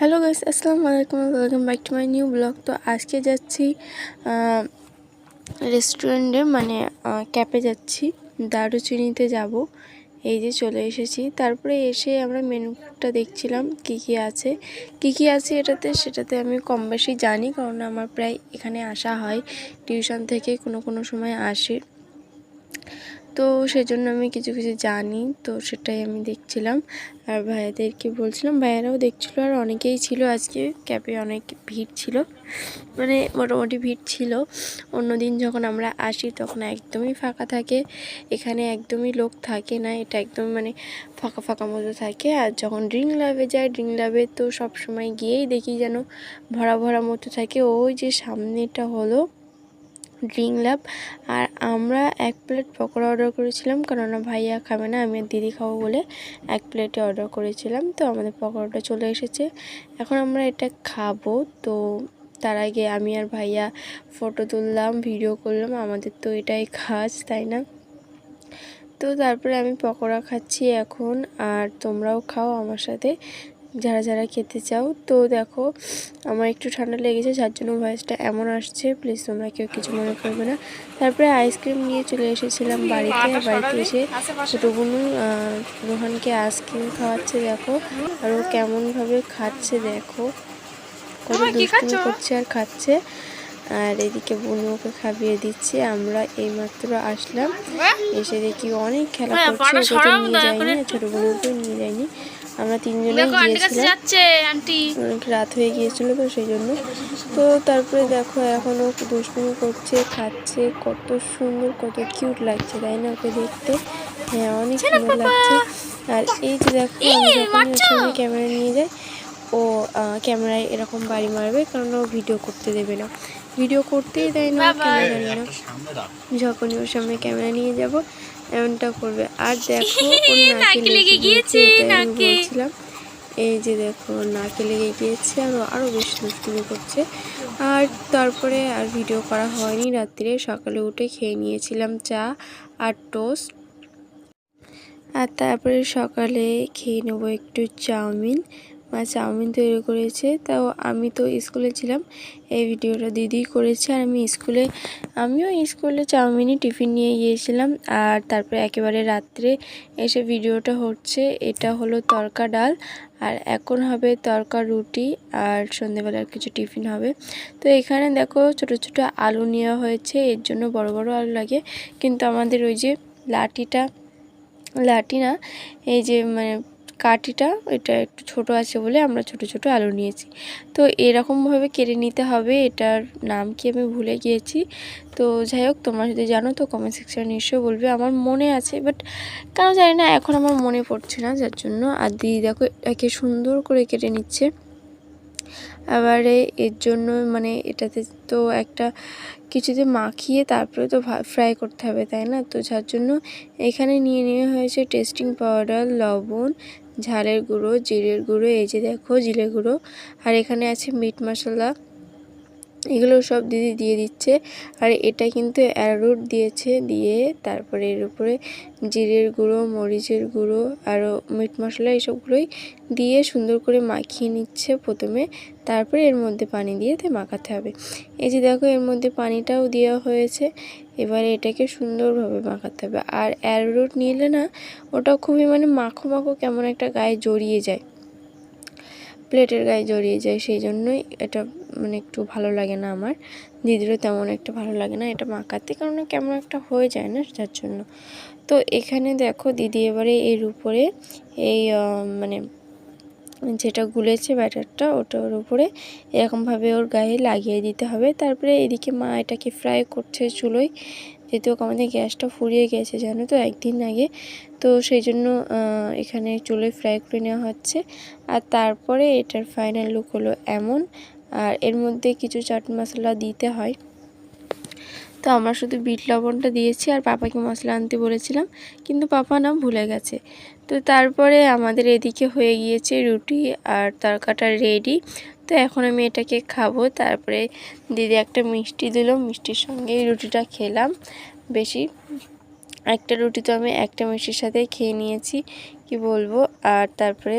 Hello guys আসসালামু আলাইকুম welcome back to my new blog তো আজকে যাচ্ছি রেস্টুরেন্টে মানে ক্যাপে যাচ্ছি, দারুচিনিতে যাব। এই যে চলে এসেছি। তারপরে এসে আমরা মেনুটা দেখছিলাম, কি কি আছে। কি কি আছে এটাতে, সেটাতে আমি কম বেশি জানি, কারণ আমার প্রায় এখানে আসা হয়। টিউশন থেকে কোনো কোনো সময় আসে। তো সেজন্য আমি কিছু কিছু জানি, তো সেটাই আমি দেখছিলাম। আর ভাইয়াদেরকে বলছিলাম, ভাইয়ারাও দেখছিল আর অনেকেই ছিল আজকে ক্যাবে অনেক ভিড় ছিল। মানে মোটামুটি ভিড় ছিল। অন্যদিন যখন আমরা আসি তখন একদমই ফাঁকা থাকে, এখানে একদমই লোক থাকে না, এটা একদম মানে ফাঁকা ফাঁকা মতো থাকে। আর যখন ড্রিঙ্ক লাভে যায়, ড্রিঙ্ক লাভে তো সব সময় গিয়েই দেখি যেন ভরা ভরা মতো থাকে। ওই যে সামনেটা হলো ড্রিঙ্ক ল্যাব। আর আমরা এক প্লেট পকোড়া অর্ডার করেছিলাম, কেননা ভাইয়া খাবে না, আমি দিদি খাব বলে এক প্লেটে অর্ডার করেছিলাম। তো আমাদের পকোড়াটা চলে এসেছে। এখন আমরা এটা খাব। তো তার আগে আমি আর ভাইয়া ফটো তুললাম, ভিডিও করলাম। আমাদের তো এটাই খাস, তাই না? তো তারপরে আমি পকোড়া খাচ্ছি এখন, আর তোমরাও খাও আমার সাথে। যারা যারা খেতে চাও তো দেখো আমার একটু ঠান্ডা লেগেছে যার জন্য ভয়েসটা এমন আসছে প্লিজ তোমরা কেউ কিছু মনে করবে না। তারপরে আইসক্রিম নিয়ে চলে এসেছিলাম বাড়িতে বাড়িতে এসে ছোটো বোনু রোহানকে আইসক্রিম খাওয়াচ্ছে দেখো আর ও কেমনভাবে খাচ্ছে দেখো। কত দুষ্টুমি করছে আর খাচ্ছে। আর এদিকে বনু ওকে খাবিয়ে দিচ্ছে আমরা এইমাত্র আসলাম। এসে দেখি অনেক খেলা হ্যাঁ, করছে ওকে তো নিয়ে যায়নি ছোটো বোনকেও নিয়ে যায়নি। আমরা তিনজনেই গিয়েছিলাম রাত হয়ে গিয়েছিল তো সেই জন্য। তো তারপরে দেখো এখনও দুষ্টুমি করছে খাচ্ছে কত সুন্দর কত কিউট লাগছে তাই না ওকে দেখতে? হ্যাঁ অনেক সুন্দর লাগছে। আর এই যে দেখো আমি যখন সঙ্গে ক্যামেরা নিয়ে যাই ও ক্যামেরায় এরকম বাড়ি মারবে কারণ ও ভিডিও করতে দেবে না। ভিডিও করতেই দেয় না জানি না। যখনই ওর সামনে ক্যামেরা নিয়ে যাব এমনটা করবে। আর দেখো ওর নাকে লেগে গিয়েছে আমি বলছিলাম। এই যে দেখো নাকে লেগে গিয়েছে আর আরও বেশি দুষ্টুমি করছে। আর তারপরে আর ভিডিও করা হয়নি রাত্রে সকালে উঠে খেয়ে নিয়েছিলাম চা আর টোস্ট। আর তারপরে সকালে খেয়ে নেব একটু চাউমিন। মা চাউমিন তৈরি করেছে। তাও আমি তো স্কুলে ছিলাম, এই ভিডিওটা দিদি করেছে আর আমি স্কুলে, আমিও স্কুলে চাউমিনই টিফিন নিয়ে গিয়েছিলাম আর তারপরে একেবারে রাত্রে এসে ভিডিওটা হচ্ছে, এটা হলো তরকা ডাল আর এখন হবে তরকা রুটি আর সন্ধেবেলার কিছু টিফিন হবে। তো এখানে দেখো ছোট ছোট আলু নেওয়া হয়েছে, এর জন্য বড় বড় আলু লাগে, কিন্তু আমাদের ওই যে লাঠিটা, লাঠি না, এই যে মানে কাঠিটা এটা একটু ছোট আছে বলে আমরা ছোট ছোট আলু নিয়েছি। তো এরকমভাবে কেটে নিতে হবে, এটার নাম কি আমি ভুলে গিয়েছি। তো যাই হোক, তোমরা যদি জানো তো কমেন্ট সেকশনে নিশ্চয়ই বলবে। আমার মনে আছে বাট কেন জানি না, এখন আমার মনে পড়ছে না, যার জন্য। আর দিদি দেখো একে সুন্দর করে কেটে নিচ্ছে। এবারে এর জন্য মানে এটাতে তো একটা কিছুতে মাখিয়ে তারপরে তো ফ্রাই করতে হবে, তাই না? তো যার জন্য এখানে নিয়ে নেওয়া হয়েছে টেস্টিং পাউডার লবণ, ঝালের গুঁড়ো, জিরের গুঁড়ো, এই যে দেখো জিরে গুঁড়ো। আর এখানে আছে মিট মশলা এগুলো সব দিদি দিয়ে দিচ্ছে। আর এটা কিন্তু অ্যারোরুট দিয়েছে, দিয়ে তারপরে এর উপরে জিরের গুঁড়ো, মরিচের গুঁড়ো আরও মিট মশলা এইসবগুলোই দিয়ে সুন্দর করে মাখিয়ে নিচ্ছে প্রথমে। তারপরে এর মধ্যে পানি দিয়ে তে মাখাতে হবে। এই যে দেখো, এর মধ্যে পানিটাও দেওয়া হয়েছে। এবারে এটাকে সুন্দরভাবে মাখাতে হবে। আর অ্যারোরুট নিলে না, ওটা খুবই মানে মাখো মাখো কেমন একটা গায়ে জড়িয়ে যায়। প্লেটের গায়ে জড়িয়ে যায়, সেই জন্যই এটা মানে একটু ভালো লাগে না আমার। দিদিরও তেমন একটা ভালো লাগে না এটা মাখাতে, কারণ কেমন একটা হয়ে যায় না যার জন্য। তো এখানে দেখো দিদি এবারে এর উপরে এই মানে যেটা গুলেছে ব্যাটারটা ওটার উপরে এরকমভাবে ওর গায়ে লাগিয়ে দিতে হবে। তারপরে এদিকে মা এটাকে ফ্রাই করছে চুলোয়। যেহেতু আমাদের গ্যাসটা ফুরিয়ে গেছে, জানো তো, একদিন আগে। তো সেই জন্য এখানে চুলোয় ফ্রাই করে নেওয়া হচ্ছে। আর তারপরে এটার ফাইনাল লুক হলো এমন। আর এর মধ্যে কিছু চাট মশলা দিতে হয়। তো আমরা শুধু বিট লবণটা দিয়েছি আর পাপাকে মশলা আনতে বলেছিলাম, কিন্তু পাপা না ভুলে গেছে। তো তারপরে আমাদের এদিকে হয়ে গিয়েছে রুটি আর তরকাটা রেডি তো এখন আমি এটাকে খাব। তারপরে দিদি একটা মিষ্টি দিল, মিষ্টির সঙ্গে রুটিটা খেলাম। বেশি, একটা রুটি তো আমি একটা মিষ্টির সাথে খেয়ে নিয়েছি, কি বলব? আর তারপরে